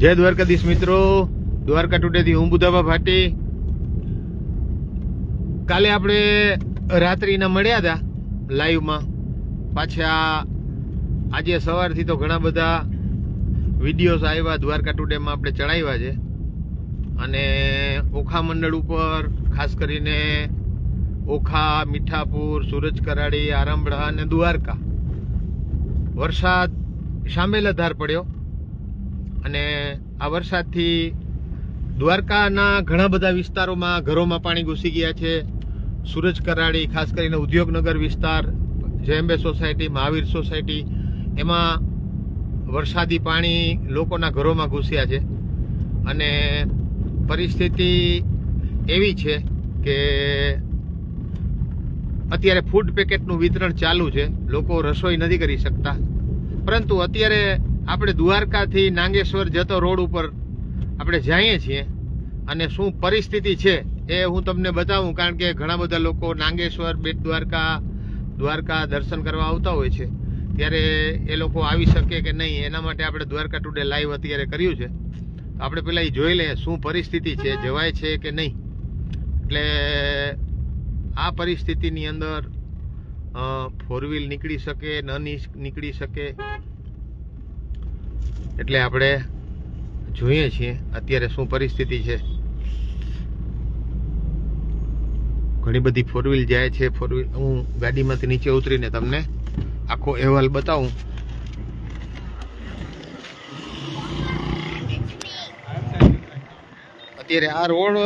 જય દ્વારકાધીશ મિત્રો. દ્વારકા ટુડેથી હું બુધાબા ભાટી. કાલે આપણે રાત્રિના મળ્યા હતા લાઈવમાં. પાછા આજે સવારથી તો ઘણા બધા વિડીયોઝ આવ્યા દ્વારકા ટુડેમાં આપણે ચડાવ્યા છે. અને ઓખા મંડળ ઉપર ખાસ કરીને ઓખા, મીઠાપુર, સુરજ કરાડી આરંભડા અને દ્વારકા. વરસાદ સામેલ ધાર પડ્યો. અને આ વરસાદથી દ્વારકાના ઘણા બધા વિસ્તારોમાં ઘરોમાં પાણી ઘૂસી ગયા છે. સુરજ કરાડી, ખાસ કરીને ઉદ્યોગનગર વિસ્તાર જયંબે સોસાયટી, મહાવીર સોસાયટી, એમાં વરસાદી પાણી લોકોના ઘરોમાં ઘૂસ્યા છે. અને પરિસ્થિતિ એવી છે કે અત્યારે ફૂડ પેકેટનું વિતરણ ચાલુ છે. લોકો રસોઈ નથી કરી શકતા. પરંતુ અત્યારે આપણે દ્વારકાથી નાગેશ્વર જતો રોડ ઉપર આપણે જઈએ છીએ અને શું પરિસ્થિતિ છે એ હું તમને બતાવું, કારણ કે ઘણા બધા લોકો નાગેશ્વર, બેટ દ્વારકા દ્વારકા દર્શન કરવા આવતા હોય છે. ત્યારે એ લોકો આવી શકે કે નહીં, એના માટે આપણે દ્વારકા ટુડે લાઈવ અત્યારે કર્યું છે. તો આપણે પેલા એ જોઈ લઈએ શું પરિસ્થિતિ છે, જવાય છે કે નહીં. એટલે આ પરિસ્થિતિની અંદર ફોર વ્હીલ નીકળી શકે, ની- નીકળી શકે એટલે આપણે જોઈએ છીએ અત્યારે શું પરિસ્થિતિ છે. ઘણી બધી ફોર વ્હીલ જાય છે ફોર વ્હીલ હું ગાડીમાંથી નીચે ઉતરીને તમને આખો અહેવાલ બતાવું. અત્યારે આ રોડ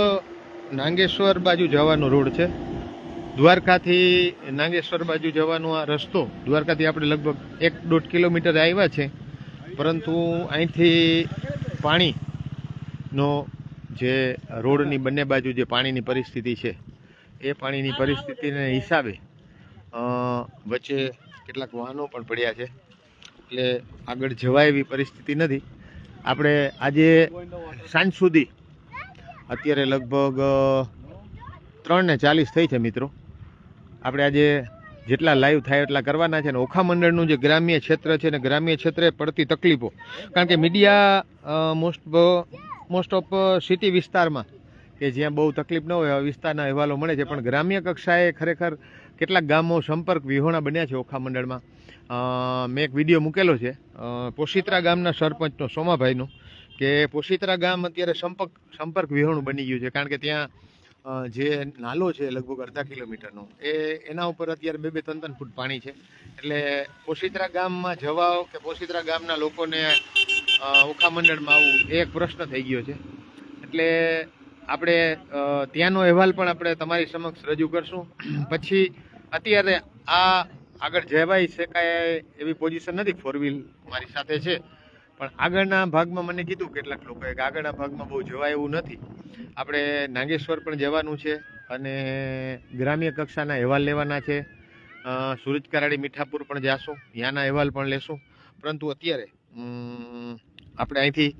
નાગેશ્વર બાજુ જવાનો રોડ છે. દ્વારકાથી નાગેશ્વર બાજુ જવાનો આ રસ્તો. દ્વારકાથી આપણે લગભગ એક દોઢ કિલોમીટર આવ્યા છે. પરંતુ અહીંથી પાણીનો જે રોડની બંને બાજુ જે પાણીની પરિસ્થિતિ છે, એ પાણીની પરિસ્થિતિને હિસાબે વચ્ચે કેટલાક વાહનો પણ પડ્યા છે. એટલે આગળ જવાય એવી પરિસ્થિતિ નથી. આપણે આજે સાંજ સુધી, અત્યારે લગભગ ત્રણ ને ચાલીસ થઈ છે મિત્રો. આપણે આજે જેટલા લાઈવ થાય એટલા કરવાના છે અને ઓખા મંડળનું જે ગ્રામ્ય ક્ષેત્ર છે અને ગ્રામ્ય ક્ષેત્રે પડતી તકલીફો, કારણ કે media most most of city વિસ્તારમાં કે જ્યાં બહુ તકલીફ ન હોય વિસ્તારના અહેવાલો મળે છે. પણ ગ્રામ્ય કક્ષાએ ખરેખર કેટલાક ગામો સંપર્ક વિહોણા બન્યા છે ઓખા મંડળમાં. મેં એક વીડિયો મૂકેલો છે. પોષિત્રા ગામના સરપંચનો સોમાભાઈનો, કે પોશિત્રા ગામ અત્યારે સંપર્ક સંપર્ક વિહોણું બની ગયું છે. કારણ કે ત્યાં જે નાલો છે લગભગ અડધા કિલોમીટરનો, એ એના ઉપર અત્યારે બે બે ત્રણ ત્રણ ફૂટ પાણી છે. એટલે પોશિત્રા ગામમાં જવા કે પોશિત્રા ગામના લોકોને ઓખા મંડળમાં આવવું એ એક પ્રશ્ન થઈ ગયો છે. એટલે આપણે ત્યાંનો અહેવાલ પણ આપણે તમારી સમક્ષ રજૂ કરશું. પછી અત્યારે આ આગળ જવાઈ શકાય એવી પોઝિશન નથી ફોર વ્હીલ મારી સાથે છે. પણ આગળના ભાગમાં મને કીધું કેટલાક લોકોએ કે આગળના ભાગમાં બહુ જવાય એવું નથી. આપણે નાગેશ્વર પણ જવાનું છે અને ગ્રામ્ય કક્ષાના અહેવાલ લેવાના છે. સુરજ કરાડી મીઠાપુર પણ જાશું, ત્યાંના અહેવાલ પણ લેશું. પરંતુ અત્યારે આપણે અહીંથી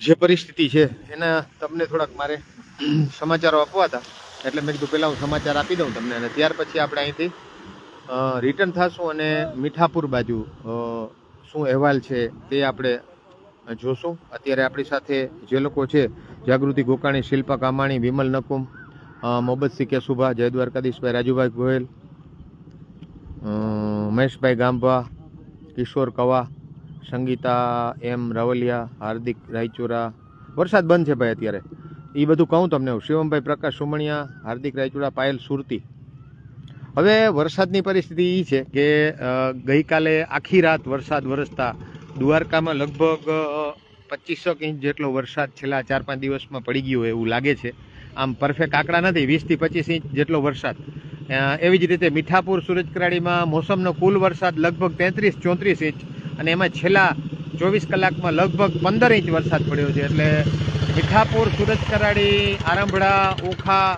જે પરિસ્થિતિ છે, એના તમને થોડાક મારે સમાચારો આપવા હતા. એટલે મેં કીધું પહેલાં હું સમાચાર આપી દઉં તમને અને ત્યાર પછી આપણે અહીંથી રિટર્ન થશું અને મીઠાપુર બાજુ શું અહેવાલ છે તે આપણે જોશું. અત્યારે આપણી સાથે જે લોકો છે, જાગૃતિ ગોકાણી, શિલ્પા કામાણી, વિમલ નકુમ મોહબ્બતસિંહ કેશુભા જય દ્વારકાધીશભાઈ રાજુભાઈ ગોયલ મહેશભાઈ ગાંભા, કિશોર કવા, સંગીતા એમ રવલિયા, હાર્દિક રાયચુરા. વરસાદ બંધ છે ભાઈ અત્યારે. એ બધું કહું તમને શિવમભાઈ પ્રકાશ સુમણિયા, હાર્દિક રાયચુરા, પાયલ સુરતી. હવે વરસાદની પરિસ્થિતિ એ છે કે ગઈકાલે આખી રાત વરસાદ વરસતા દ્વારકામાં લગભગ પચીસો ઇંચ જેટલો વરસાદ છેલ્લા ચાર પાંચ દિવસમાં પડી ગયો એવું લાગે છે. આમ પરફેક્ટ આંકડા નથી વીસથી પચીસ ઇંચ જેટલો વરસાદ. એવી જ રીતે મીઠાપુર, સુરજકરાડીમાં મોસમનો કુલ વરસાદ લગભગ તેત્રીસ, ચોત્રીસ ઇંચ અને એમાં છેલ્લા ચોવીસ કલાકમાં લગભગ પંદર ઇંચ વરસાદ પડ્યો છે. એટલે મીઠાપુર, સુરજકરાડી, આરંભડા, ઓખા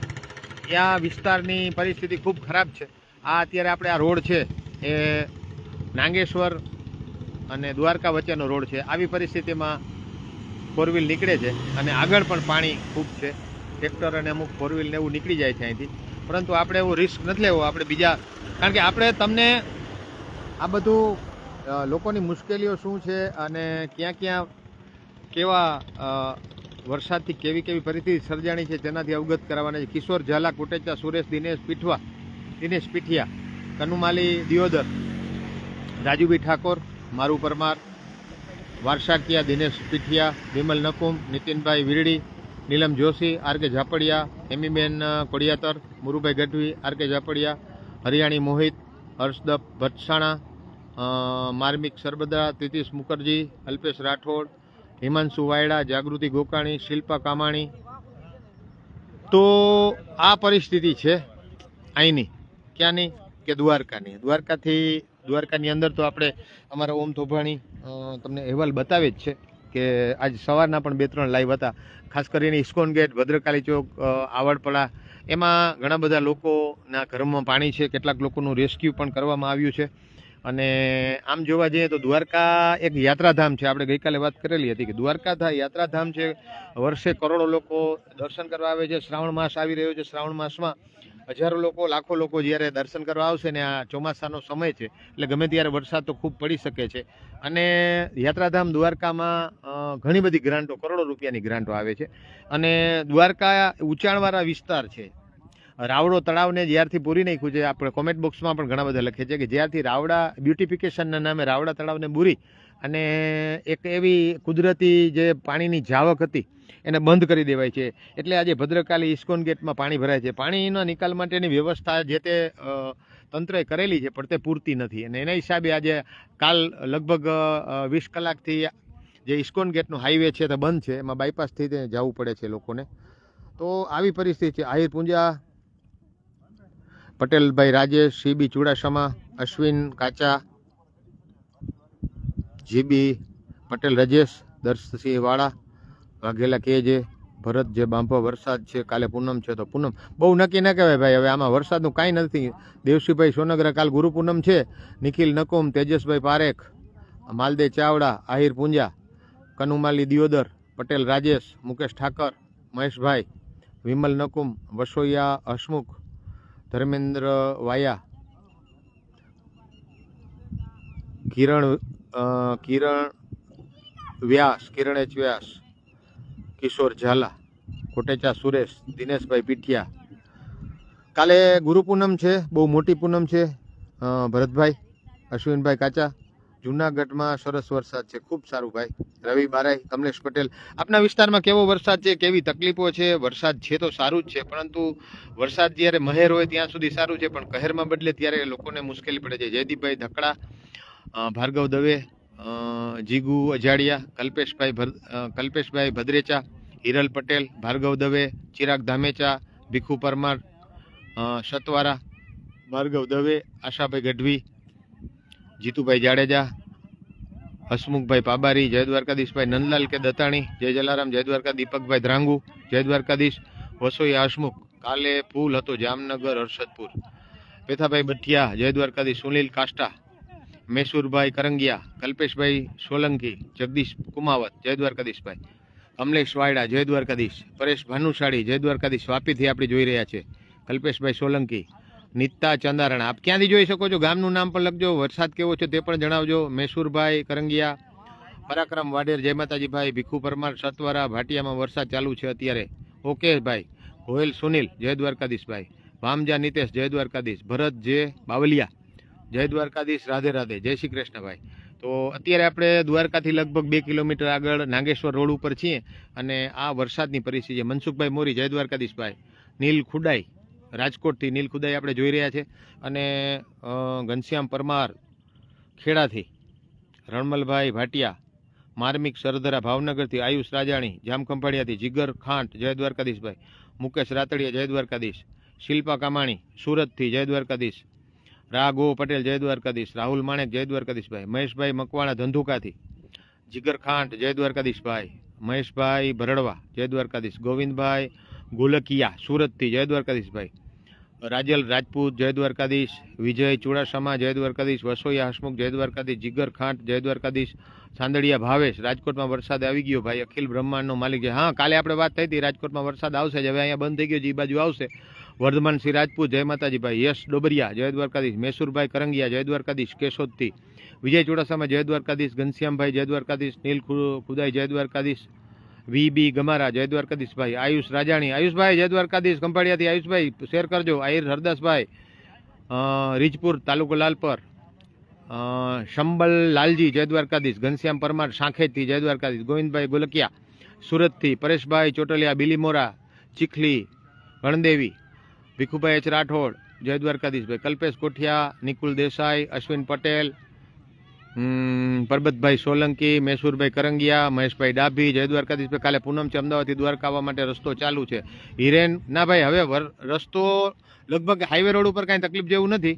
આ વિસ્તારની પરિસ્થિતિ ખૂબ ખરાબ છે. આ અત્યારે આપણે આ રોડ છે, એ નાગેશ્વર અને દ્વારકા વચ્ચેનો રોડ છે. આવી પરિસ્થિતિમાં ફોર વ્હીલ નીકળે છે અને આગળ પણ પાણી ખૂબ છે. ટ્રેક્ટર અને અમુક ફોર વ્હીલ ને એવું નીકળી જાય છે અહીંથી. પરંતુ આપણે એવું રિસ્ક નથી લેવો. આપણે બીજા કારણ કે આપણે તમને આ બધું લોકોની મુશ્કેલીઓ શું છે અને ક્યાં ક્યાં કેવા વરસાદથી કેવી કેવી પરિસ્થિતિ સર્જાણી છે તેનાથી અવગત કરાવવાના છે. કિશોર Jhala, કુટેચા, Suresh, Dinesh, Pithva Dinesh Pithiya, કનુમાલી Deodar, Rajubhai Thakor, Maru Parmar, Varsakiya Dinesh Pithiya, Vimal Nakum, Nitinbhai Virdi, Neelam Joshi, R K Zapadiya Hemiben Kodiyatar, Murubhai Gadhvi, R K Zapadiya, Hariyani મોહિત, હર્ષદપ ભટસાણા માર્મિક સરબદા તિતિશ મુખર્જી, અલ્પેશ રાઠોડ, હિમાંશુ વાયડા, જાગૃતિ ગોકાણી, શિલ્પા કામાણી. તો આ પરિસ્થિતિ છે અહીંની. ક્યાંની કે દ્વારકાની? દ્વારકાથી, દ્વારકાની અંદર તો આપણે અમારા ઓમ થોભાણી તમને અહેવાલ બતાવે જ છે કે આજ સવારના પણ બે ત્રણ લાઈવ હતા. ખાસ કરીને ઇસ્કોન ગેટ, ભદ્રકાલી ચોક આવડપડા, એમાં ઘણા બધા લોકોના ઘરમાં પાણી છે. કેટલાક લોકોનું રેસ્ક્યુ પણ કરવામાં આવ્યું છે. અને આમ જોવા જઈએ તો દ્વારકા એક યાત્રાધામ છે. આપણે ગઈકાલે વાત કરેલી હતી કે દ્વારકા થાય યાત્રાધામ છે. વર્ષે કરોડો લોકો દર્શન કરવા આવે છે. શ્રાવણ માસ આવી રહ્યો છે. શ્રાવણ માસમાં હજારો લોકો, લાખો લોકો જ્યારે દર્શન કરવા આવશે ને આ ચોમાસાનો સમય છે, એટલે ગમે ત્યારે વરસાદ તો ખૂબ પડી શકે છે. અને યાત્રાધામ દ્વારકામાં ઘણી બધી ગ્રાન્ટો, કરોડો રૂપિયાની ગ્રાન્ટો આવે છે. અને દ્વારકા ઊંચાણવાળા વિસ્તાર છે. રાવડો તળાવને જ્યારથી પૂરી નાખ્યું છે, આપણે કોમેન્ટ બોક્સમાં પણ ઘણા બધા લખે છે કે જ્યારથી રાવડા બ્યુટિફિકેશનના નામે રાવડા તળાવને પૂરી અને એક એવી કુદરતી જે પાણીની જાવક હતી એને બંધ કરી દેવાય છે. એટલે આજે ભદ્રકાલી ઇસ્કોન ગેટમાં પાણી ભરાય છે. પાણીના નિકાલ માટેની વ્યવસ્થા જે તે તંત્રએ કરેલી છે, પણ તે પૂરતી નથી. અને એના હિસાબે આજે કાલ લગભગ વીસ કલાકથી જે ઇસ્કોન ગેટનો હાઈવે છે તે બંધ છે. એમાં બાયપાસથી તે જવું પડે છે લોકોને. તો આવી પરિસ્થિતિ છે. આહિર પૂંજા, પટેલભાઈ રાજેશ, સીબી ચુડાસમા, અશ્વિન કાચા, જીબી, પટેલ રજેશ, દર્શસિંહ વાળા વાઘેલા કે જે ભરત જે બાંભો વરસાદ છે, કાલે પૂનમ છે. તો પૂનમ, બહુ નક્કી ના કહેવાય ભાઈ, હવે આમાં વરસાદનું કાંઈ નથી. દેવસીભાઈ સોનગરા કાલ ગુરુ પૂનમ છે. નિખિલ નકુમ, તેજસભાઈ પારેખ, માલદે ચાવડા, આહિર પૂંજા, કનુમાલી દિયોદર, પટેલ રાજેશ, મુકેશ ઠાકર, મહેશભાઈ, વિમલ નકુમ, વસોયા હસમુખ, ધર્મેન્દ્ર વાયા, કિરણ કિરણ વ્યાસ કિરણ એચ વ્યાસ કિશોર ઝાલા, કોટેચા સુરેશ, દિનેશભાઈ પીઠિયા. કાલે ગુરુ પૂનમ છે, બહુ મોટી પૂનમ છે ભરતભાઈ, અશ્વિનભાઈ કાચા. જુનાગઢમાં સરસ વરસાદ છે, ખૂબ સારું ભાઈ. રવિ બારાઈ, કમલેશ પટેલ. આપના વિસ્તારમાં કેવો વરસાદ છે, કેવી તકલીફો છે? વરસાદ છે તો સારું જ છે, પરંતુ વરસાદ જ્યારે મહેર હોય ત્યાં સુધી સારું છે, પણ કહેરમાં બદલે ત્યારે લોકોને મુશ્કેલી પડે છે. જયદીપભાઈ ધકડા ભાર્ગવ દવે જીગુ અજાડિયા કલ્પેશભાઈ કલ્પેશભાઈ ભદ્રેચા, હિરલ પટેલ, ભાર્ગવ દવે, ચિરાગ ધામેચા, ભીખુ પરમાર સતવારા, ભાર્ગવ દવે, આશાભાઈ ગઢવી, જીતુભાઈ જાડેજા, હસમુખભાઈ પાબારી જય દ્વારકાધીશભાઈ નંદલાલ કે દતાણી જય જલારામ જય દ્વારકા દીપકભાઈ ધ્રાંગુ જય દ્વારકાધીશ વસોયા હસમુખ કાલે ફૂલ હતો જામનગર હર્ષદપુર પેથાભાઈ બઠિયા જય દ્વારકાધીશ સુનિલ કાષ્ટા મેસુરભાઈ કરંગિયા, કલ્પેશભાઈ સોલંકી, જગદીશ કુમાવત જય દ્વારકાધીશભાઈ કમલેશ વાયડા જય દ્વારકાધીશ પરેશ ભાનુશાળી જય દ્વારકાધીશ વાપીથી આપણે જોઈ રહ્યા છે. કલ્પેશભાઈ સોલંકી નિત્તા ચંદારણા, આપ ક્યાંથી જોઈ શકો છો? ગામનું નામ પણ લખજો, વરસાદ કેવો છે તે પણ જણાવજો. મેસુરભાઈ કરંગિયા, પરાક્રમ વાડેર, જય માતાજીભાઈ, ભીખુ પરમાર, સતવારા, ભાટિયામાં વરસાદ ચાલુ છે અત્યારે. ઓકે ભાઈ ગોયલ સુનિલ જય દ્વારકાધીશભાઈ ભામજા નિતેશ જય દ્વારકાધીશ ભરત જે બાવલિયા જય દ્વારકાધીશ, રાધે રાધે, જય શ્રી કૃષ્ણભાઈ. તો અત્યારે આપણે દ્વારકાથી લગભગ બે કિલોમીટર આગળ નાગેશ્વર રોડ ઉપર છીએ અને આ વરસાદની પરિસ્થિતિ મનસુખભાઈ મોરી, જય દ્વારકાધીશભાઈ. નીલ ખુડાઈ, રાજકોટથી નીલ ખુદાઈ આપણે જોઈ રહ્યા છે અને ઘનશ્યામ પરમાર ખેડાથી, રણમલભાઈ ભાટિયા, માર્મિક સરધરા, ભાવનગરથી, આયુષ રાજાણી, જામખંભાળિયાથી, જીગર ખાંટ, જય દ્વારકાધીશભાઈ. મુકેશ રાતડિયા, જય દ્વારકાધીશ. શિલ્પા કામાણી, સુરતથી, જય દ્વારકાધીશ. રાઘો પટેલ જય દ્વારકાધીશ રાહુલ માણેક જય દ્વારકાધીશભાઈ મહેશભાઈ મકવાણા ધંધુકાથી, જીગર ખાંટ જય દ્વારકાધીશભાઈ મહેશભાઈ ભરડવા જય દ્વારકાધીશ ગોવિંદભાઈ ગોલકિયા, સુરતથી જય દ્વારકાધીશભાઈ રાજલ રાજપૂત જય દ્વારકાધીશ વિજય ચુડાસમા જય દ્વારકાધીશ વસોયા હસમુખ જય દ્વારકાધીશ જીગર ખાંટ જય દ્વારકાધીશ સાંદડિયા ભાવેશ, રાજકોટમાં વરસાદ આવી ગયો ભાઈ, અખિલ બ્રહ્માંડનો માલિક છે. હા, કાલે આપણે વાત થઈ હતી, રાજકોટમાં વરસાદ આવશે હવે અહીંયા બંધ થઈ ગયો છે એ બાજુ આવશે. વર્ધમાન શ્રી રાજપૂત, જય માતાજીભાઈ. યશ ડોબરિયા, જય દ્વારકાધીશ. મેસુરભાઈ કરંગિયા, જય દ્વારકાધીશ. કેશોદથી. વિજય ચુડાસમા, જય દ્વારકાધીશ. ઘનશ્યામભાઈ, જય દ્વારકાધીશ. નીલ ખુદાઈ, જય દ્વારકાધીશ. વી બી ગમારા, જય દ્વારકાધીશભાઈ. આયુષ રાજાણી. આયુષભાઈ, જય દ્વારકાધીશ. કંપાડિયાથી આયુષભાઈ, શેર કરજો. આહિર હરદાસભાઈ રીજપુર તાલુકો લાલપર. શંબલ લાલજી, જય દ્વારકાધીશ. ઘનશ્યામ પરમાર સાંખેજથી જય દ્વારકાધીશ. ગોવિંદભાઈ ગોલકિયા, સુરતથી. પરેશભાઈ ચોટલિયા, બિલીમોરા, ચીખલી ગણદેવી ભીખુભાઈ એચ રાઠોડ, જય દ્વારકાધીશભાઈ. કલ્પેશ કોઠિયા, નિકુલ દેસાઈ, અશ્વિન પટેલ પરબતભાઈ સોલંકી મહેસુરભાઈ કરંગિયા, મહેશભાઈ ડાભી, જય દ્વારકાધીશભાઈ. કાલે પૂનમથી અમદાવાદથી દ્વારકા આવવા માટે રસ્તો ચાલુ છે. હિરેન, ના ભાઈ, હવે રસ્તો લગભગ હાઈવે રોડ ઉપર કાંઈ તકલીફ જેવું નથી.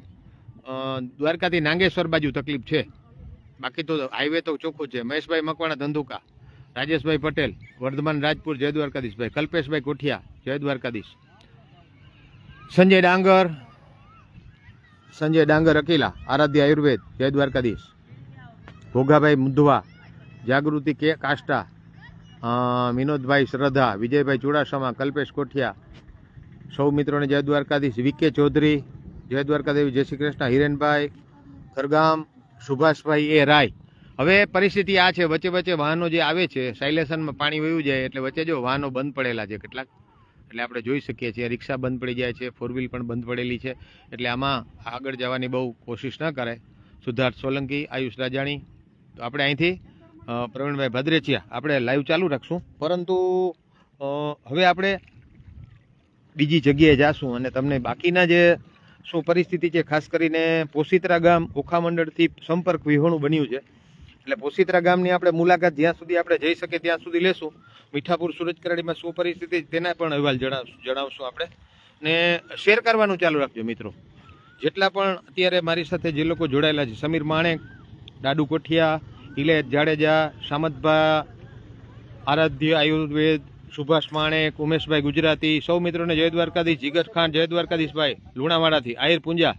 દ્વારકાથી નાગેશ્વર બાજુ તકલીફ છે. બાકી તો હાઈવે તો ચોખ્ખું છે. મહેશભાઈ મકવાણા, ધંધુકા. રાજેશભાઈ પટેલ, વર્ધમાન રાજપુર જય દ્વારકાધીશભાઈ. કલ્પેશભાઈ કોઠિયા, જય દ્વારકાધીશ. સંજય ડાંગર. સંજય ડાંગર અકીલા, આરાધ્ય આયુર્વેદ, જય દ્વારકાધીશ. ભોગાભાઈ મુધવા, જાગૃતિ કે કાષ્ટા વિનોદભાઈ શ્રદ્ધા, વિજયભાઈ ચુડાસમા, કલ્પેશ કોઠિયા, સૌ મિત્રોને જય દ્વારકાધીશ. વિકે ચૌધરી, જય દ્વારકાદેવી, જય શ્રી કૃષ્ણ, હિરેનભાઈ, ખરગામ, સુભાષભાઈ એ રાય. હવે પરિસ્થિતિ આ છે, વચ્ચે વચ્ચે વાહનો જે આવે છે, સાયલેશનમાં પાણી વયું જાય, એટલે વચ્ચે જો વાહનો બંધ પડેલા છે, કેટલાક એટલે આપણે જોઈ શકીએ છીએ, રિક્ષા બંધ પડી જાય છે ફોર વ્હીલ પણ બંધ પડેલી છે, એટલે આમાં આગળ જવાની બહુ કોશિશ ન કરે સિદ્ધાર્થ સોલંકી, આયુષ રાજાણી. તો આપણે અહીંથી પ્રવીણભાઈ ભદ્રેચિયા, આપણે લાઈવ ચાલુ રાખશું. પરંતુ હવે આપણે બીજી જગ્યાએ જાશું અને તમને બાકીના જે શું પરિસ્થિતિ છે, ખાસ કરીને પોસીત્રા ગામ, ઓખા મંડળથી સંપર્ક વિહોણું બન્યું છે. એટલે પોસીત્રા ગામની આપણે મુલાકાત જ્યાં સુધી આપણે જઈ શકીએ ત્યાં સુધી લેશું. મીઠાપુર સુરજ કરાડીમાં શું પરિસ્થિતિ તેના પણ અહેવાલ જણાવશું જણાવશું આપણે. ને શેર કરવાનું ચાલુ રાખજો મિત્રો. જેટલા પણ અત્યારે મારી સાથે જે લોકો જોડાયેલા છે, સમીર માણેક દાડુ કોઠિયા ઇલેશ જાડેજા, સામતભા, આરાધ્ય, આયુર્વેદ, સુભાષ માણેક, ઉમેશભાઈ ગુજરાતી, સૌ મિત્રોને જય દ્વારકાધીશ, જીગર ખાન, જય દ્વારકાધીશભાઈ, લુણાવાડાથી, આહિર પુંજા.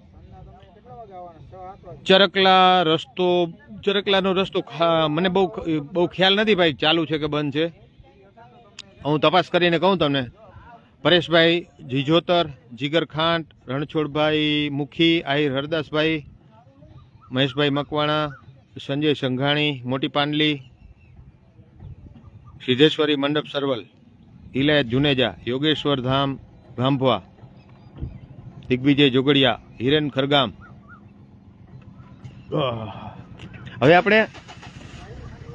ચરકલા રસ્તો, ચરકલાનો રસ્તો મને બહુ બહુ ખ્યાલ નથી ભાઈ ચાલુ છે કે બંધ છે. હું તપાસ કરીને કહું તમને. પરેશભાઈ જીજોતર, જીગર ખાંટ, રણછોડભાઈ મુખી, આહિર હરદાસભાઈ, મહેશભાઈ મકવાણા, સંજય સંઘાણી, મોટી પાંડલી, સિદ્ધેશ્વરી મંડપ સરવલ ઇલાયત જુનેજા, યોગેશ્વર ધામ ગાંભવા દિગ્વિજય જોગડિયા, હિરેન ખરગામ હવે આપણે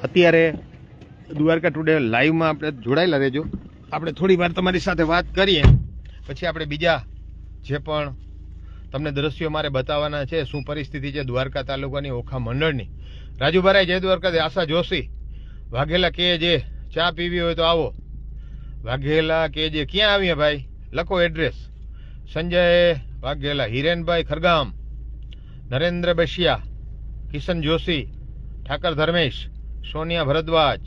અત્યારે દ્વારકા ટુડે લાઈવમાં આપણે જોડાયેલા રહેજો. આપણે થોડી વાર તમારી સાથે વાત કરીએ. પછી આપણે બીજા જે પણ તમને દ્રશ્યો મારે બતાવવાના છે, શું પરિસ્થિતિ છે દ્વારકા તાલુકાની ઓખા મંડળની. રાજુભાઈ જય દ્વારકા, આશા જોશી. વાઘેલા કે જે ચા પીવી હોય તો આવો. વાઘેલા કે જે ક્યાં આવીએ ભાઈ? લખો એડ્રેસ સંજય વાઘેલા, હિરેનભાઈ ખરગામ, નરેન્દ્ર બશિયા કિશન જોશી, ઠાકર ધર્મેશ, સોનિયા ભરદ્વાજ,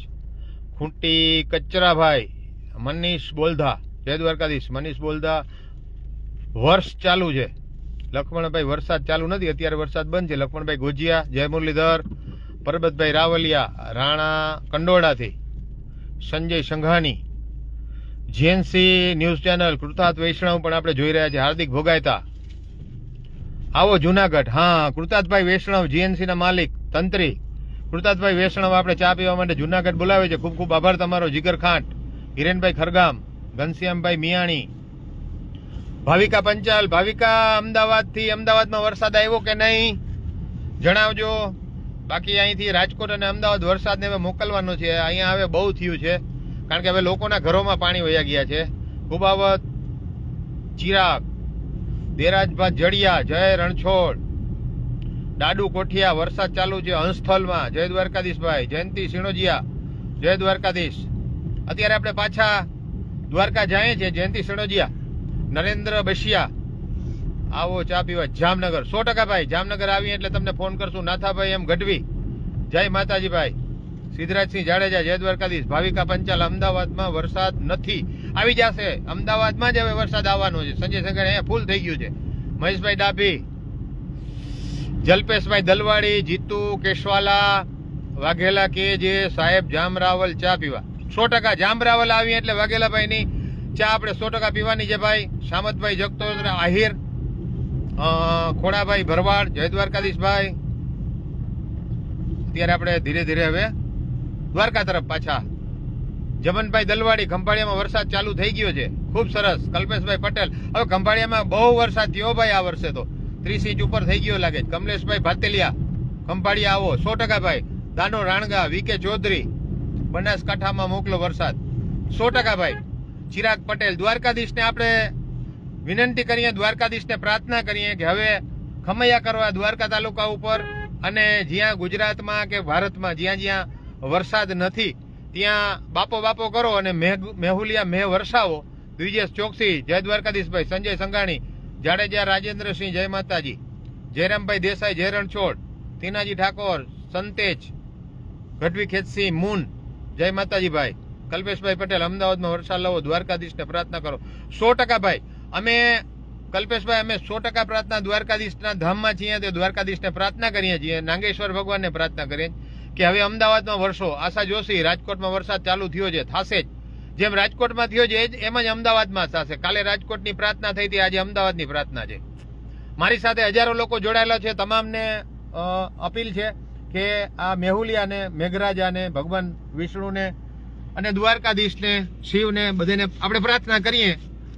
ખૂંટી કચરાભાઈ મનીષ બોલધા, જય દ્વારકાધીશ, મનીષ બોલધા, વર્ષ ચાલુ છે. લક્ષ્મણભાઈ વરસાદ ચાલુ નથી, અત્યારે વરસાદ બંધ છે. લક્ષ્મણભાઈ ગોજિયા, જય Murlidhar, Parbatbhai Ravaliya, Rana કંડોળાથી, Sanjay Sanghani GNC news channel Krutarth Vaishnav પણ આપણે જોઈ રહ્યા છીએ હાર્દિક ભોગાયતા આવો જુનાગઢ. હા, કૃતાર્થભાઈ વૈષ્ણવ, જીએનસી ના માલિક, તંત્રી. કૃતાર્થભાઈ વૈષ્ણવ, આપણે ચા પીવા માટે જુનાગઢ બોલાવે છે. ખૂબ ખૂબ આભાર તમારો. જીગર ખાંટ હિરેનભાઈ ખરગામ, ઘનશ્યામભાઈ મિયાણી. ભાવિકા પંચાલ, ભાવિકા અમદાવાદથી અમદાવાદમાં વરસાદ આવ્યો કે નહીં? જણાવજો. બાકી અહીંથી રાજકોટ અને અમદાવાદ વરસાદને હવે મોકલવાનો છે. અહીંયા હવે બહુ થયું છે. કારણ કે હવે લોકોના ઘરોમાં પાણી વયા ગયા છે. કુબાવત ચિરાગ દેરાજભા જડિયા, જય રણછોડ. દાડુ કોઠિયા, વરસાદ ચાલુ છે હંસથલમાં. જય દ્વારકાધીશભાઈ જયંતિ સિણોજિયા જય દ્વારકાધીશ. અત્યારે આપણે પાછા દ્વારકા જઈએ છીએ, જયંતિ સિણોજિયા નરેન્દ્ર બશિયા આવો ચા પીવા, જામનગર. સો ટકા ભાઈ, જામનગર આવીએ એટલે તમને ફોન કરશું. નાથાભાઈ એમ ગઢવી. જય માતાજી ભાઈ. સિદ્ધરાજસિંહ જાડેજા જય દ્વારકાધીશ ભાવિકા પંચાલ, અમદાવાદમાં વરસાદ નથી. આવી જશે. અમદાવાદમાં જ હવે વરસાદ આવવાનો છે. સંજય સંઘાણી અહીંયા ફૂલ થઈ ગયું છે. મહેશભાઈ ડાભી, જલ્પેશભાઈ દલવાડી, જીતુ કેશવાલા, વાઘેલા કે જે સાહેબ જામરાવલ ચા પીવા. સો ટકા જામરાવલ આવી એટલે વાઘેલાભાઈ ની ચા આપણે સો ટકા પીવાની છે ભાઈ. સામતભાઈ જગતોત્ર આહિર ખોડાભાઈ ભરવાડ જય દ્વારકાધીશભાઈ અત્યારે આપણે ધીરે ધીરે હવે દ્વારકા તરફ પાછા. જમનભાઈ દલવાડી, ખંભાળિયામાં વરસાદ ચાલુ થઈ ગયો છે. ખૂબ સરસ. કલ્પેશભાઈ પટેલ. હવે ખંભાળિયામાં બહુ વરસાદ થયો ભાઈ આ વર્ષે તો. ત્રીસ ઇંચ ઉપર થઈ ગયો લાગે કમલેશભાઈ ભાતેલિયા, ખંભાળિયા આવો. સો ટકા ભાઈ. દાનો રાણગા વીકે ચૌધરી, બનાસકાંઠામાં મોકલો વરસાદ. સો ટકા ભાઈ. ચિરાગ પટેલ, દ્વારકાધીશને આપણે વિનંતી કરીએ, દ્વારકાધીશને પ્રાર્થના કરીએ કે હવે ખમૈયા કરવા દ્વારકા તાલુકા ઉપર અને જ્યાં ગુજરાતમાં કે ભારતમાં જ્યાં જ્યાં વરસાદ નથી. ત્યાં બાપો બાપો કરો અને મેહુલિયા મેહ વરસાવો. દ્વિજેશ ચોકસી, જય દ્વારકાધીશભાઈ, સંજય સંઘાણી, જાડેજા રાજેન્દ્રસિંહ, જય માતાજી, જયરામભાઈ દેસાઈ, જય રણછોડ તીનાજી ઠાકોર, સંતેજ ગઢવી ખેતસિંહ મૂન, જય માતાજી ભાઈ કલ્પેશભાઈ પટેલ, અમદાવાદમાં વરસાદ લાવો, દ્વારકાધીશને પ્રાર્થના કરો. સો ટકા ભાઈ, અમે કલ્પેશભાઈ, અમે સો ટકા પ્રાર્થના દ્વારકાધીશના ધામમાં છીએ, તે દ્વારકાધીશને પ્રાર્થના કરીએ છીએ, નાગેશ્વર ભગવાનને પ્રાર્થના કરીએ. છીએ કે હવે અમદાવાદમાં વરસો. આશા જોશી, રાજકોટમાં વરસાદ ચાલુ થયો છે. થાશે જ. જેમ રાજકોટમાં થયો છે એમ જ અમદાવાદમાં થશે. કાલે રાજકોટની પ્રાર્થના થઈ હતી, આજે અમદાવાદની પ્રાર્થના છે. મારી સાથે હજારો લોકો જોડાયેલા છે. તમામને અપીલ છે કે આ મેહુલિયાને, મેઘરાજાને, ભગવાન વિષ્ણુને અને દ્વારકાધીશને, શિવને બધાને આપણે પ્રાર્થના કરીએ.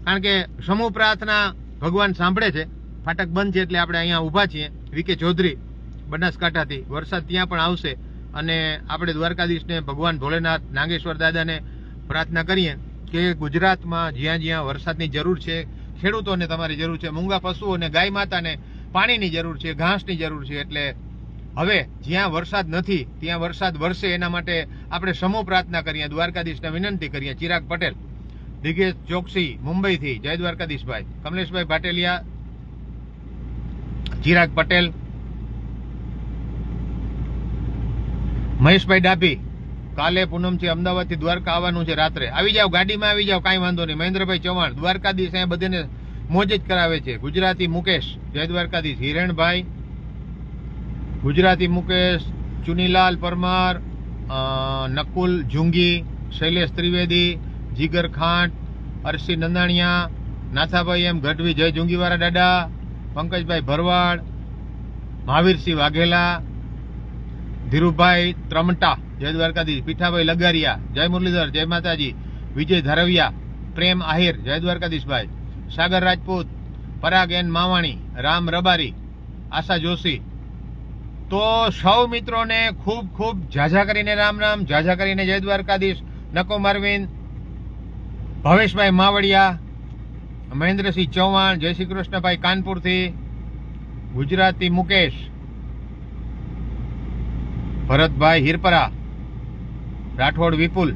કારણ કે સમૂહ પ્રાર્થના ભગવાન સાંભળે છે. ફાટક બંધ છે એટલે આપણે અહીંયા ઊભા છીએ. વીકે ચૌધરી, બનાસકાંઠાથી. વરસાદ ત્યાં પણ આવશે. અને આપણે દ્વારકાધીશને ભગવાન ભોલેનાથ, નાગેશ્વર દાદાને પ્રાર્થના કરીએ કે ગુજરાતમાં જ્યાં જ્યાં વરસાદની જરૂર છે, ખેડૂતોને તમારી જરૂર છે, મૂંગા પશુઓને, ગાય માતાને પાણીની જરૂર છે, ઘાસની જરૂર છે, એટલે હવે જ્યાં વરસાદ નથી, ત્યાં વરસાદ વરસે એના માટે આપણે સમૂહ પ્રાર્થના કરીએ, દ્વારકાધીશને વિનંતી કરીએ. ચિરાગ પટેલ, દિગેશ ચોકસી, મુંબઈથી. જય દ્વારકાધીશભાઈ. કમલેશભાઈ પાટેલિયા ચિરાગ પટેલ મહેશભાઈ ડાભી, કાલે પૂનમથી અમદાવાદથી દ્વારકા આવવાનું છે રાત્રે. આવી જાવ ગાડીમાં આવી જાવ કાંઈ વાંધો નહીં. મહેન્દ્રભાઈ ચૌહાણ, દ્વારકાધીશ અહીંયા બધાને મોજ જ કરાવે છે. ગુજરાતી મુકેશ, જય દ્વારકાધીશ. હિરણભાઈ, ગુજરાતી મુકેશ, ચુનીલાલ પરમાર નકુલ જુંગી શૈલેષ ત્રિવેદી, જીગર ખાંટ, અરસી નંદાણિયા, નાથાભાઈ એમ ગઢવી, જય જુંગીવાળા દાદા, પંકજભાઈ ભરવાડ, મહાવીરસિંહ વાઘેલા ધીરુભાઈ ત્રમટા, જય દ્વારકાધીશ, પીઠાભાઈ લગારિયા, જય મુરલીધર, જય માતાજી, વિજય ધરવિયા, પ્રેમ આહિર, જય દ્વારકાધીશભાઈ, સાગર રાજપૂત, પરાગ એન માવાણી, રામ રબારી, આશા જોશી. તો સૌ મિત્રોને ખૂબ ખૂબ ઝાઝા કરીને રામ રામ, ઝાઝા કરીને જય દ્વારકાધીશ નકો અરવિંદ, ભવેશભાઈ માવડિયા, મહેન્દ્રસિંહ ચૌહાણ, જય શ્રી કૃષ્ણભાઈ કાનપુરથી, ગુજરાતી મુકેશ ભરતભાઈ હિરપરા, રાઠોડ વિપુલ.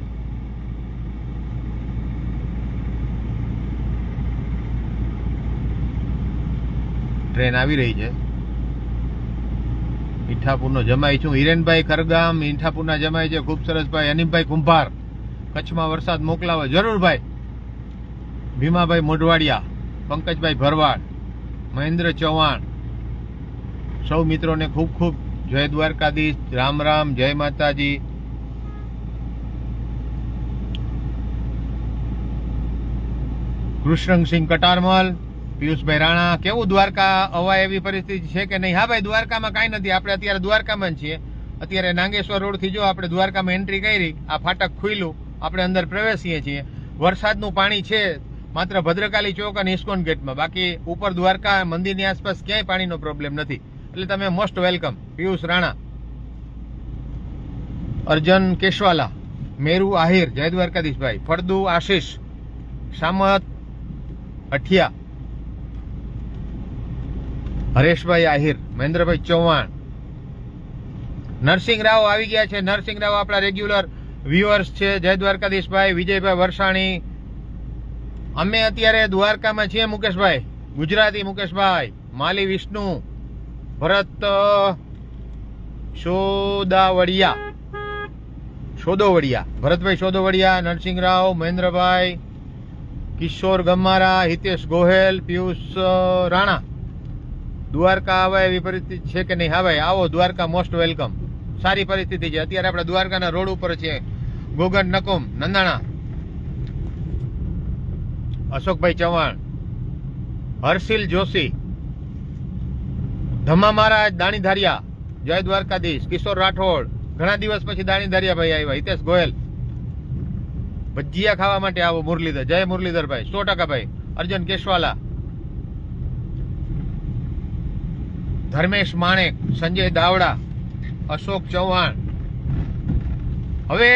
ટ્રેન આવી રહી છે. મીઠાપુરનો જમાઈ છું. હિરેનભાઈ ખરગામ, મીઠાપુરના જમાઈ છે. ખૂબ સરસ ભાઈ. અનિમભાઈ કુંભાર. કચ્છમાં વરસાદ મોકલાવો. જરૂર ભાઈ. ભીમાભાઈ મોઢવાડિયા, પંકજભાઈ ભરવાડ, મહેન્દ્ર ચૌહાણ. સૌ મિત્રોને ખૂબ ખૂબ જય દ્વારકાધીશ, રામ રામ, જય માતાજી. કૃષ્ણસિંહ કટારમલ, પિયુષભાઈ રાણા, કેવું દ્વારકા અવાય એવી પરિસ્થિતિ છે કે નહીં? હા ભાઈ, દ્વારકામાં કાંઈ નથી. આપણે અત્યારે દ્વારકામાં છીએ. અત્યારે નાગેશ્વર રોડથી જો આપણે દ્વારકામાં એન્ટ્રી કરી, આ ફાટક ખુલ્યું આપણે અંદર પ્રવેશીએ છીએ. વરસાદનું પાણી છે, માત્ર ભદ્રકાલી ચોક અને ઇસ્કોન ગેટમાં. બાકી ઉપર દ્વારકા મંદિરની આસપાસ ક્યાંય પાણીનો પ્રોબ્લેમ નથી. એટલે તમે મોસ્ટ વેલકમ પિયુષ રાણા. અર્જન કેશવાલા. મેરુ આહિર. જય દ્વારકાધીશભાઈ. ફળદુ આશીષ. સામત અઠિયા. હરેશભાઈ આહિર. મહેન્દ્રભાઈ ચૌહાણ. નરસિંહ રાવ આવી ગયા છે. નરસિંહ રાવ આપણા રેગ્યુલર વ્યુઅર્સ છે. જય દ્વારકાધીશભાઈ. વિજયભાઈ વરસાણી. અમે અત્યારે દ્વારકામાં છીએ મુકેશભાઈ. ગુજરાતી મુકેશભાઈ. માલી વિષ્ણુ. ભરત શોદાવડિયા સોદોવડિયા. ભરતભાઈ સોદોવડિયા નરસિંહ રાવ મહેન્દ્રભાઈ, કિશોર ગમારા હિતેશ ગોહેલ, પિયુષ રાણા. દ્વારકા આવે એવી પરિસ્થિતિ છે કે નહીં? હવે આવો દ્વારકા મોસ્ટ વેલકમ. સારી પરિસ્થિતિ છે. અત્યારે આપણે દ્વારકાના રોડ ઉપર છે ગોગન નકુમ, નંદાણા. અશોકભાઈ ચૌહાણ, હર્ષિલ જોશી ધમા મહારાજ દાણીધારિયા જય દ્વારકાધીશ, કિશોર રાઠોડ, ઘણા દિવસ પછી દાણી ભાઈ આવ્યા, હિતેશ ગોયલ. ભજીયા ખાવા માટે આવો મુરલીધર, જય મુરલીધરભાઈ સો ટકા ભાઈ, અર્જુન કેશવાલા. ધર્મેશ માણેક, સંજય દાવડા, અશોક ચૌહાણ. હવે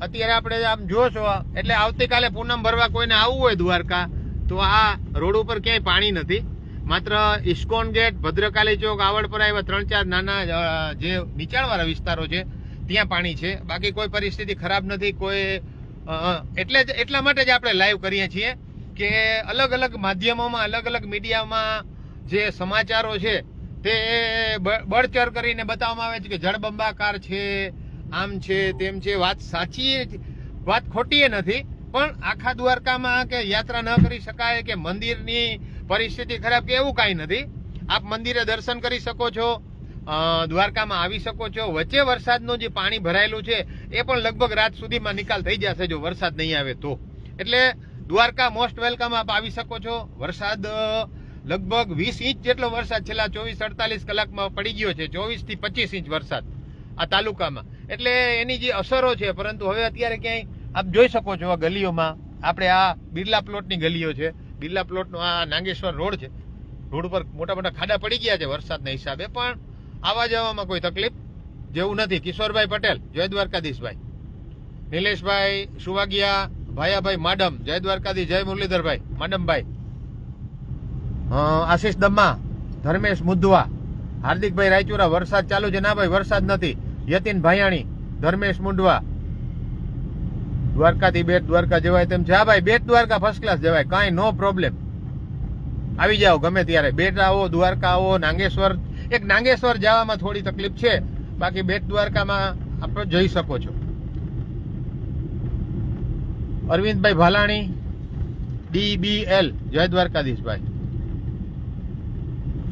અત્યારે આપણે આમ જોશો, એટલે આવતીકાલે પૂનમ ભરવા કોઈને આવવું હોય દ્વારકા, તો આ રોડ ઉપર ક્યાંય પાણી નથી. માત્ર ઇસ્કોન ગેટ, ભદ્રકાલી ચોક, આવડપરા એવા ત્રણ ચાર નાના જે નીચાણવાળા વિસ્તારો છે, ત્યાં પાણી છે. બાકી કોઈ પરિસ્થિતિ ખરાબ નથી, કોઈ એટલે જ, એટલા માટે જ આપણે લાઈવ કરીએ છીએ કે અલગ અલગ માધ્યમોમાં, અલગ અલગ મીડિયામાં જે સમાચારો છે, તે બળચર કરીને બતાવવામાં આવે છે કે જળબંબાકાર છે, આમ છે, તેમ છે. વાત સાચી વાત ખોટી નથી, પણ આખા દ્વારકામાં કે યાત્રા ન કરી શકાય, કે મંદિરની પરિસ્થિતિ ખરાબ કે એવું કાંઈ નથી. આપ મંદિરે દર્શન કરી શકો છો દ્વારકામાં આવી શકો છો. વચ્ચે વરસાદનું જે પાણી ભરાયેલું છે, એ પણ લગભગ રાત સુધીમાં નિકાલ થઈ જશે જો વરસાદ નહીં આવે તો. એટલે દ્વારકા મોસ્ટ વેલકમ આપ આવી શકો છો. વરસાદ લગભગ વીસ ઇંચ જેટલો વરસાદ છેલ્લા ચોવીસ અડતાલીસ કલાકમાં પડી ગયો છે ચોવીસથી પચીસ ઇંચ વરસાદ આ તાલુકામાં. એટલે એની જે અસરો છે, પરંતુ હવે અત્યારે ક્યાંય આપ જોઈ શકો છો આ ગલીઓમાં. આપણે આ બિરલા પ્લોટની ગલીઓ છે. બિરલા પ્લોટનો આ નાગેશ્વર રોડ છે. રોડ ઉપર મોટા મોટા ખાડા પડી ગયા છે વરસાદના હિસાબે, પણ આવવા જવામાં કોઈ તકલીફ જેવું નથી. કિશોરભાઈ પટેલ, જય દ્વારકાધીશભાઈ. નિલેશભાઈ સુવાગિયા, ભાયાભાઈ માડમ, જય દ્વારકાધીશ, જય મુરલીધરભાઈ. માડમભાઈ. આશીષ દમ્મા, ધર્મેશ મુદ્વા હાર્દિકભાઈ રાયચુરા, વરસાદ ચાલુ છે. ના ભાઈ, વરસાદ નથી. યતિન ભાયાણી, ધર્મેશ મુંડવા દ્વારકાથી બેટ દ્વારકા જવાય તેમ જા ભાઈ, બેટ દ્વારકા ફર્સ્ટ ક્લાસ જવાય. કાંઈ નો પ્રોબ્લેમ આવી જાઓ ગમે ત્યારે. બેટ આવો, દ્વારકા આવો, નાગેશ્વર. એક નાગેશ્વર જવામાં થોડી તકલીફ છે. બાકી બેટ દ્વારકામાં આપણે જઈ શકો છો. અરવિંદભાઈ ભાલાણી ડીબીએલ જય દ્વારકાધીશભાઈ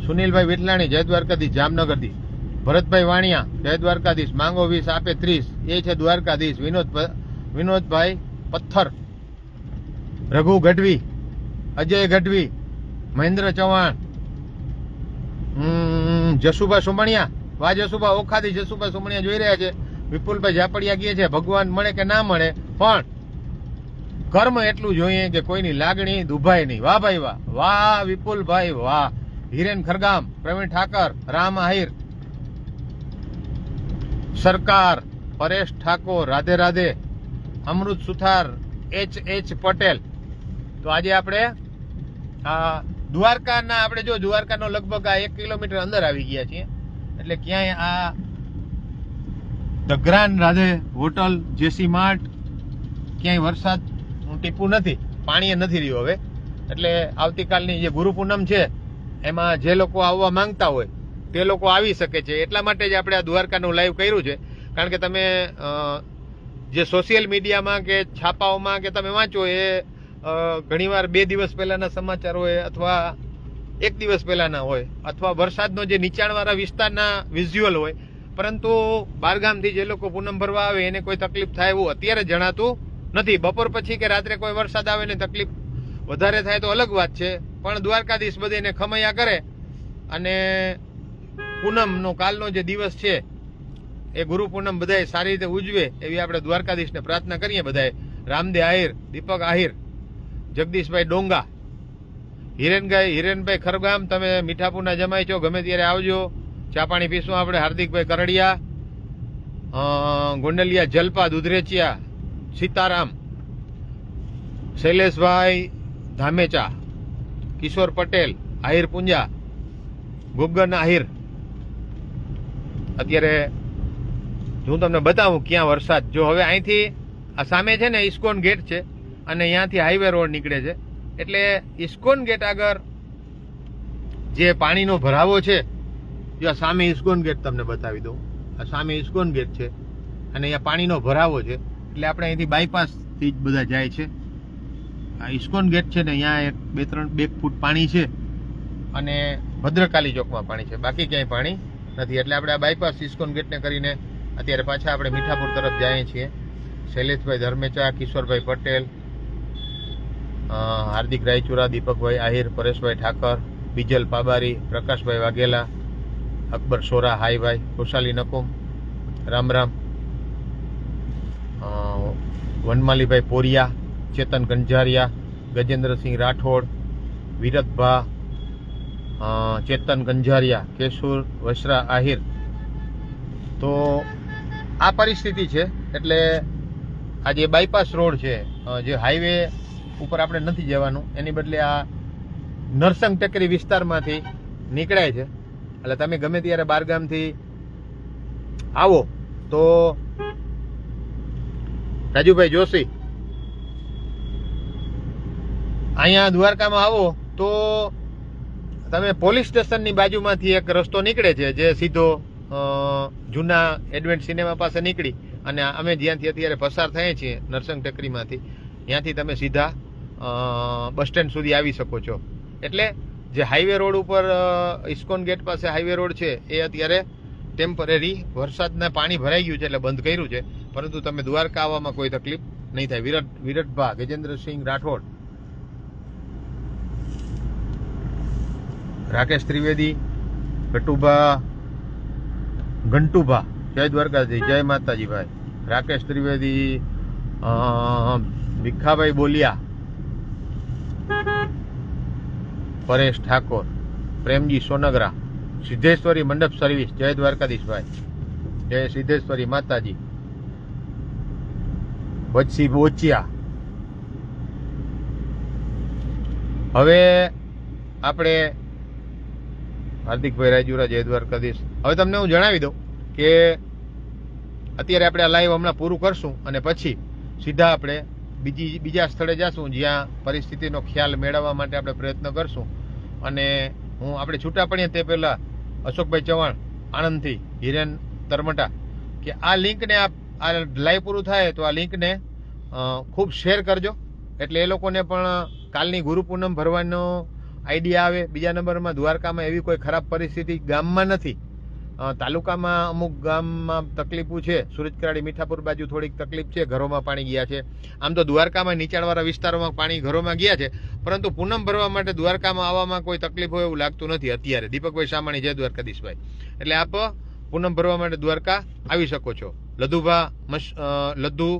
સુનિલભાઈ વિટલાણી જય દ્વારકાધીશ. જામનગરથી. ભરતભાઈ વાણિયા, જય દ્વારકાધીશ. માંગો વીસ, આપે ત્રીસ. એ છે દ્વારકાધીશ. વિનોદ વિનોદભાઈ પથ્થર, રઘુ ગઢવી, અજય ગઢવી, મહેન્દ્ર ચૌહાણ જસુભા સુમણિયા. વા જસુભા ઓખાથી જસુભા સુમણિયા જોઈ રહ્યા છે. વિપુલભાઈ ઝાપડિયા કહે છે. ભગવાન મળે કે ના મળે? પણ કર્મ એટલું જોઈએ કે કોઈની લાગણી દુભાય નહીં. વાહ ભાઈ વાહ. વાહ વિપુલભાઈ વાહ. Hiren ખરગામ, Pravin Thakar, Ram Ahir. Sarkar, Paresh Thakor, Radhe Radhe. Amrut Suthar H H Patel. તો આજે આપણે, આ દ્વારકાના, આપણે જો દ્વારકાનો લગભગ આ એક કિલોમીટર અંદર આવી ગયા છીએ, એટલે ક્યાંય આ the grand Radhe hotel, JC mart, ક્યાંય વરસાદ ટીપું નથી પાણી નથી રહ્યું હવે. એટલે આવતીકાલની જે ગુરુ પૂનમ છે, એમાં જે લોકો આવવા માંગતા હોય, તે લોકો આવી શકે છે. એટલા માટે જ આપણે આ દ્વારકાનું લાઈવ કર્યું છે. કારણ કે તમે જે સોશિયલ મીડિયામાં કે છાપાઓમાં કે તમે વાંચો એ ઘણીવાર બે દિવસ પહેલાના સમાચાર હોય અથવા એક દિવસ પહેલાના હોય, અથવા વરસાદનો જે નીચાણવાળા વિસ્તારના વિઝ્યુઅલ હોય, પરંતુ બારગામથી જે લોકો પૂનમ ભરવા આવે એને કોઈ તકલીફ થાય એવું અત્યારે જણાતું નથી. બપોર પછી કે રાત્રે કોઈ વરસાદ આવે ને તકલીફ વધારે થાય તો અલગ વાત છે, પણ દ્વારકાધીશ બધે એને ખમૈયા કરે અને પૂનમનો કાલનો જે દિવસ છે એ ગુરુ પૂનમ બધાએ સારી રીતે ઉજવે એવી આપણે દ્વારકાધીશને પ્રાર્થના કરીએ બધાએ રામદે આહિર, દીપક આહિર, જગદીશભાઈ ડોંગા. હિરેનભાઈ હિરેનભાઈ ખરગામ, તમે મીઠાપુરના જમાઈ છો, ગમે ત્યારે આવજો. ચા પાણી પીશું આપણે, હાર્દિકભાઈ કરડિયા ગોંડલિયા, જલપા, દુધરેચિયા, સીતારામ, શૈલેષભાઈ ધામેચા, કિશોર પટેલ, આહિર પુંજા ગુગન આહિર. અત્યારે હું તમને બતાવું ક્યાં વરસાદ. જો હવે અહીંથી આ સામે છે ને ઇસ્કોન ગેટ છે, અને અહીંયાથી હાઈવે રોડ નીકળે છે. એટલે ઇસ્કોન ગેટ આગળ જે પાણીનો ભરાવો છે, જો આ સામે ઇસ્કોન ગેટ તમને બતાવી દઉં. આ સામે ઇસ્કોન ગેટ છે, અને અહીંયા પાણીનો ભરાવો છે. એટલે આપણે અહીંથી બાયપાસથી જ બધા જાય છે. આ ઇસ્કોન ગેટ છે ને, અહીંયા એક, બે, ત્રણ, બે ફૂટ પાણી છે, અને ભદ્રકાલી ચોકમાં પાણી છે. બાકી ક્યાંય પાણી નથી. એટલે આપણે આ બાયપાસ ઇસ્કોન ગેટને કરીને અત્યારે પાછા આપણે મીઠાપુર તરફ જઈએ છીએ. શૈલેષભાઈ ધર્મેચા, કિશોરભાઈ પટેલ હાર્દિક રાયચુરા, દીપકભાઈ આહિર, પરેશભાઈ ઠાકર, બીજલ પાબારી, પ્રકાશભાઈ વાઘેલા, અકબર સોરા હાઈભાઈ ખુશાલી નકુમ, રામ રામ. વનમાલીભાઈ પોરિયા, ચેતન ગંજારિયા, ગજેન્દ્રસિંહ રાઠોડ વિરતભા ચેતન ગંજારિયા, કેશુર વસરા આહિર. તો આ પરિસ્થિતિ છે, એટલે આ જે બાયપાસ રોડ છે જે હાઈવે ઉપર આપણે નથી જવાનું, એની બદલે આ નરસંગ ટેકરી વિસ્તારમાંથી નીકળાય છે. એટલે તમે ગમે ત્યારે બારગામથી આવો, તો રાજુભાઈ જોશી, અહીંયા દ્વારકામાં આવો, તો તમે પોલીસ સ્ટેશનની બાજુમાંથી એક રસ્તો નીકળે છે, જે સીધો જૂના એડવેન્ટ સિનેમા પાસે નીકળી અને અમે જ્યાંથી અત્યારે પસાર થઈએ છીએ, નરસંગ ટેકરીમાંથી, ત્યાંથી તમે સીધા બસ સ્ટેન્ડ સુધી આવી શકો છો. એટલે જે હાઈવે રોડ ઉપર ઇસ્કોન ગેટ પાસે હાઈવે રોડ છે, એ અત્યારે ટેમ્પરરી વરસાદના પાણી ભરાઈ ગયું છે એટલે બંધ કર્યું છે. પરંતુ તમે દ્વારકા આવવામાં કોઈ તકલીફ નહીં થાય. વિરટ વિરટભા ગજેન્દ્રસિંહ રાઠોડ. રાકેશ ત્રિવેદી ગટુભા ગંટુભા જય દ્વારકાજી જય માતાજી ભાઈ રાકેશ ત્રિવેદી ભીખાભાઈ બોલિયા. પરેશ ઠાકોર, પ્રેમજી સોનગરા, સિદ્ધેશ્વરી મંડપ સર્વિસ. જય દ્વારકાધીશ ભાઈ જય સિદ્ધેશ્વરી માતાજી. વચ્છી બોચિયા હવે આપણે હાર્દિકભાઈ રાજુરા જય દ્વારકાધીશ. હવે તમને હું જણાવી દઉં કે અત્યારે આપણે આ લાઈવ હમણાં પૂરું કરશું અને પછી સીધા આપણે બીજી, બીજા સ્થળે જશું જ્યાં પરિસ્થિતિનો ખ્યાલ મેળવવા માટે આપણે પ્રયત્ન કરશું. અને હું આપણે છૂટા પડીએ તે પહેલાં અશોકભાઈ ચૌહાણ, આણંદથી હિરેન તરમટા, કે આ લિંકને આપ આ લાઈવ પૂરું થાય તો આ લિંકને ખૂબ શેર કરજો. એટલે એ લોકોને પણ કાલની ગુરુ પૂનમ ભરવાનો આઈડિયા આવે. બીજા નંબરમાં દ્વારકામાં એવી કોઈ ખરાબ પરિસ્થિતિ ગામમાં નથી. તાલુકામાં અમુક ગામમાં તકલીફો છે. સુરજકરાડી મીઠાપુર બાજુ થોડીક તકલીફ છે. ઘરોમાં પાણી ગયા છે. આમ તો દ્વારકામાં નીચાણવાળા વિસ્તારોમાં પાણી ઘરોમાં ગયા છે. પરંતુ પૂનમ ભરવા માટે દ્વારકામાં આવવામાં કોઈ તકલીફ હોય એવું લાગતું નથી અત્યારે. દીપકભાઈ સામાણી, જય દ્વારકાધીશભાઈ. એટલે આપ પૂનમ ભરવા માટે દ્વારકા આવી શકો છો. લધુભા મશ લધુ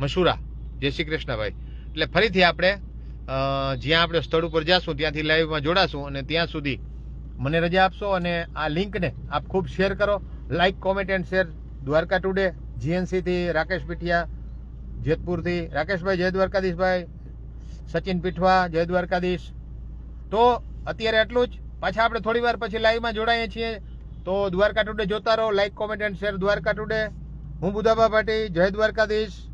મશુરા. જય શ્રી કૃષ્ણભાઈ. એટલે ફરીથી આપણે જ્યાં આપણે સ્થળ ઉપર જઈશું ત્યાંથી લાઈવમાં જોડાશું અને ત્યાં સુધી મને રજા આપશો અને આ લિંકને આપ ખૂબ શેર કરો. Like comment and share Dwarka today જીએનસીથી Rakesh Pithiya, જેતપુરથી રાકેશભાઈ, જય દ્વારકાધીશભાઈ, સચિન પીઠવા, જય દ્વારકાધીશ. તો અત્યારે એટલું જ. પાછા આપણે થોડી વાર પછી લાઈવમાં જોડાઈએ છીએ. તો દ્વારકા ટુડે જોતા રહો. Like comment and share Dwarka today હું બુધાબા પાટી જય દ્વારકાધીશ.